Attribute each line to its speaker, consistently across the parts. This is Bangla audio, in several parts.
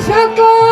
Speaker 1: সকল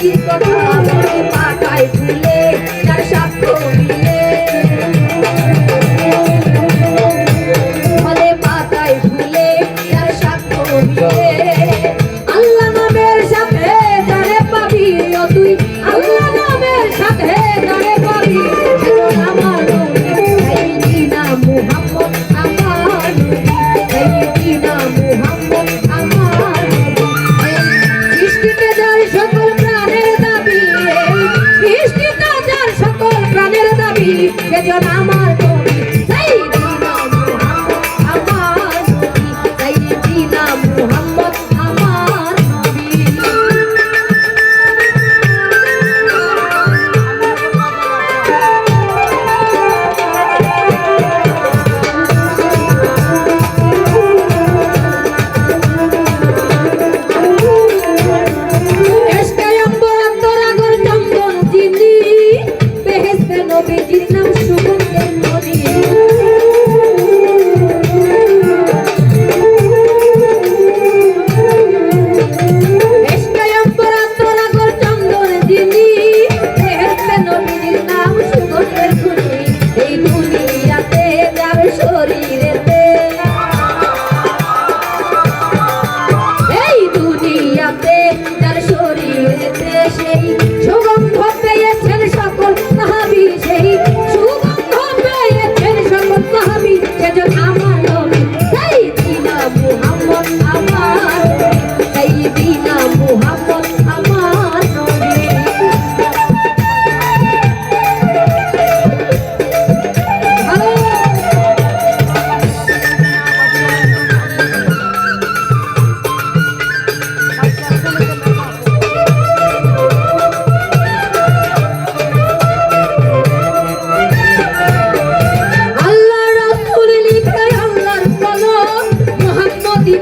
Speaker 1: কি que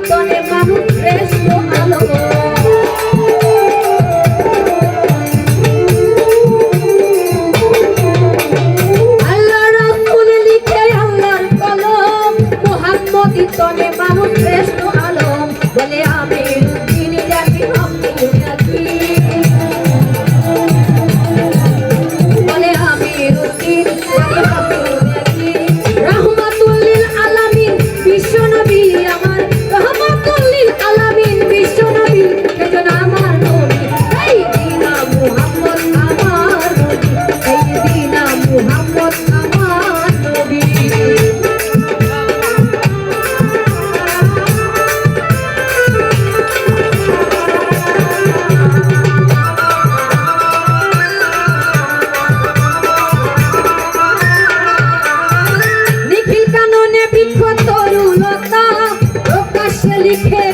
Speaker 1: দলে মানুষ লিখো তরুণতা প্রকাশ্যে লিখে